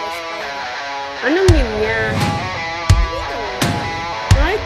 post ko yan. Anong meme niya? Tomato. Ay.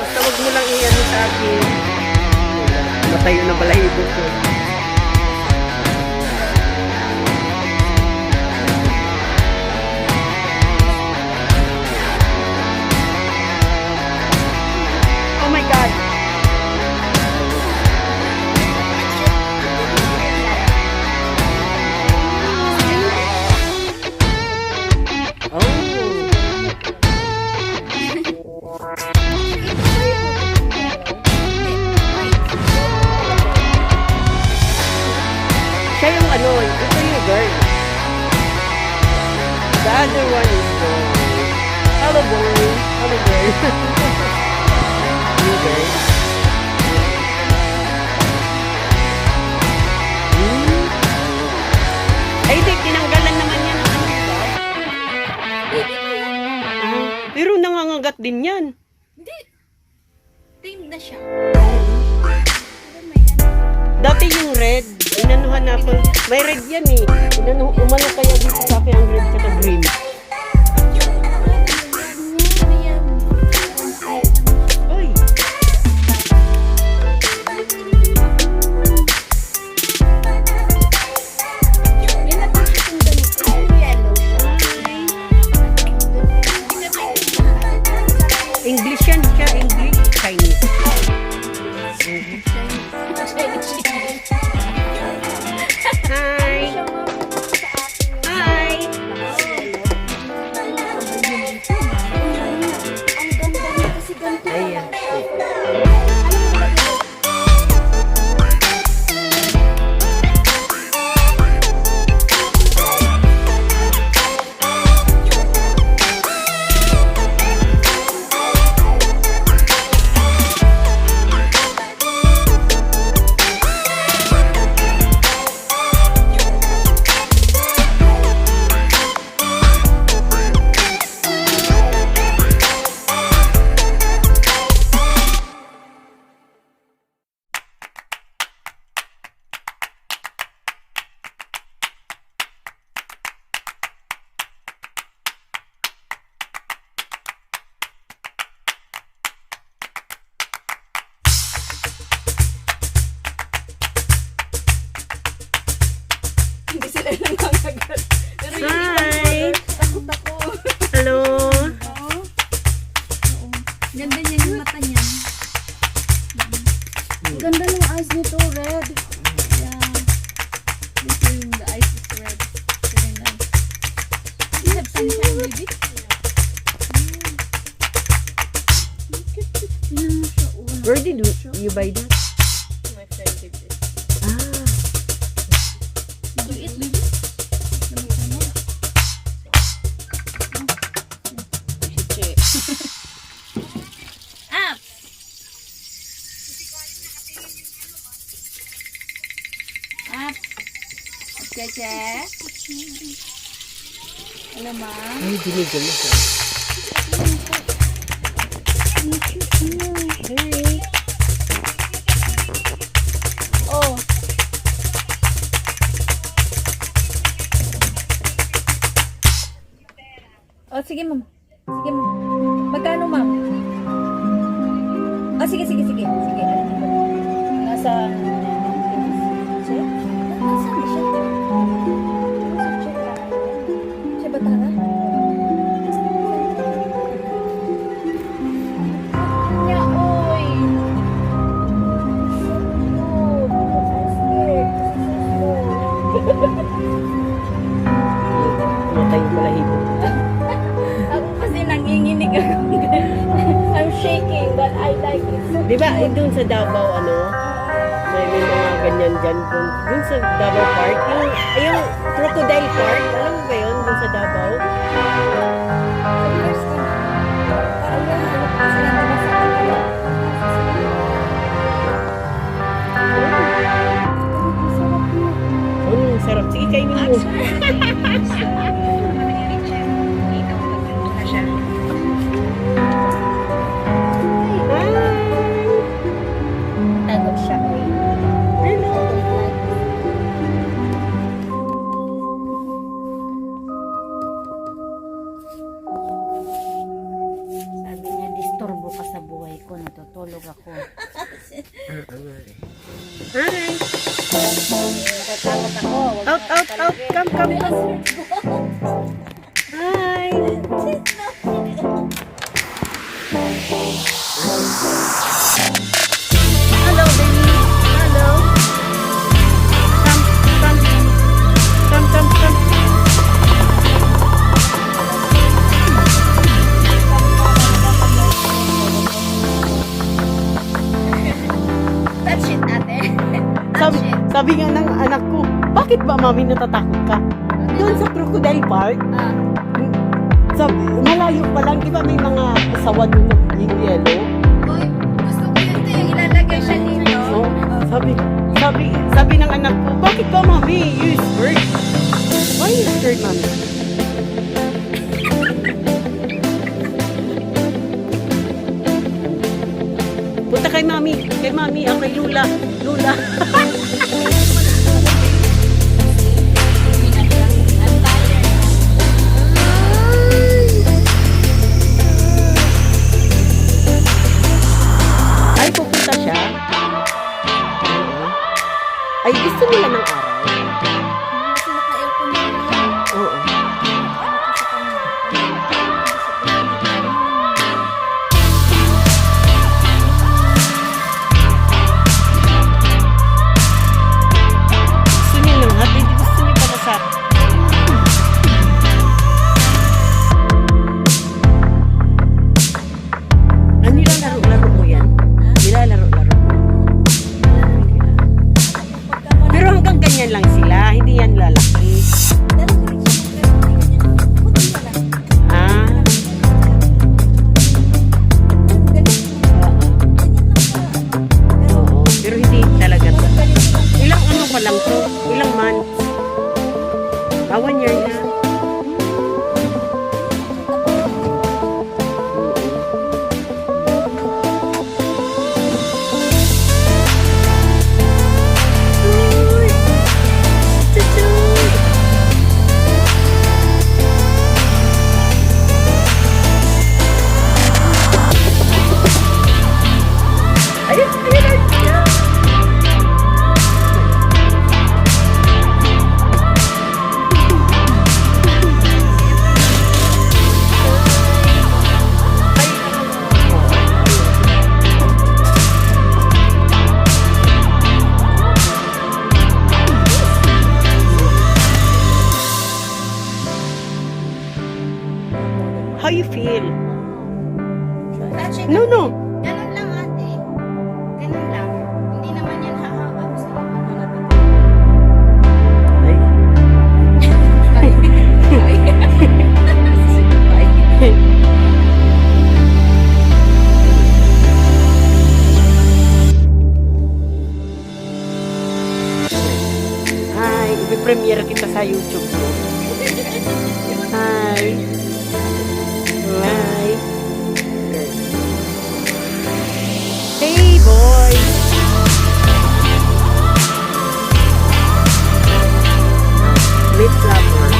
Basta wag mo lang iyan sa akin. Matayo na balahibo ko. inanuhan na ako. May red yan eh. Inano, umano kaya dito sa akin ang red at green. English yan, siya English, Chinese. 你没觉得？but I like it. Di ba, eh, sa Davao, ano, may, mga ganyan dyan. Dun, dun sa Davao Park, yung, yung Crocodile Park, alam mo ba yun, dun sa Davao? Oh, sarap. Sige, kainin mo. Hi! Ako. Wag Out, oh, out, oh, out! Oh, come, come, come! Sabi, nga ng anak ko, bakit ba mami natatakot ka? Doon sa Crocodile Park, Ah, sabi, malayo pa lang, di ba may mga asawa doon ng yung yellow? boy, gusto ko yun ito yung ilalagay siya dito. So, sabi, sabi, sabi ng anak ko, bakit ba mami, you scared? Why you scared, mami? Punta kay mami, kay mami, ah, kay Lula, Lula. How you feel? No, no. Ganun lang, ate. Ganun lang. Hindi naman yan hahawak sa Ay. Hi, ipipremiere kita sa YouTube Flapper.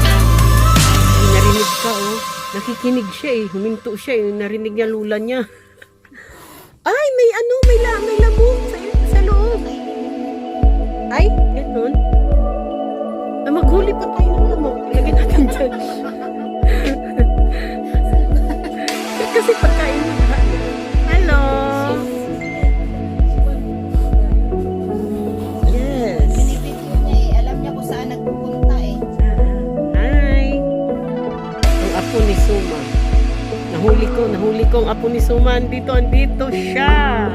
Ay, narinig ka, oh. Nakikinig siya eh. Huminto siya eh. Narinig niya lula niya. Ay, may ano, may, la, may lamok sa, sa loob. Ay, ganun. Na maghuli pa tayo ng lamok. Ilagay natin dyan. Kasi pagkain mo. Hello. Yes. Binibidyo niya eh. Alam niya kung saan nagpupunta eh. Hi. Ang apo ni Suma. Nahuli ko, nahuli ko ang apo ni Suma. Andito, andito siya.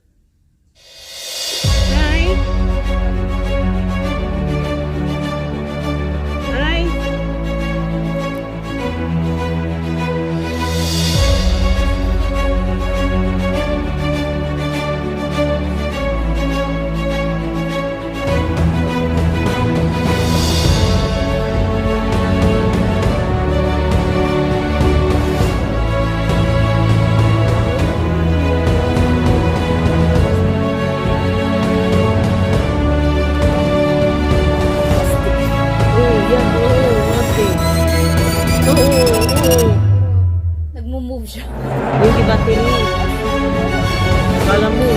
Kala mo,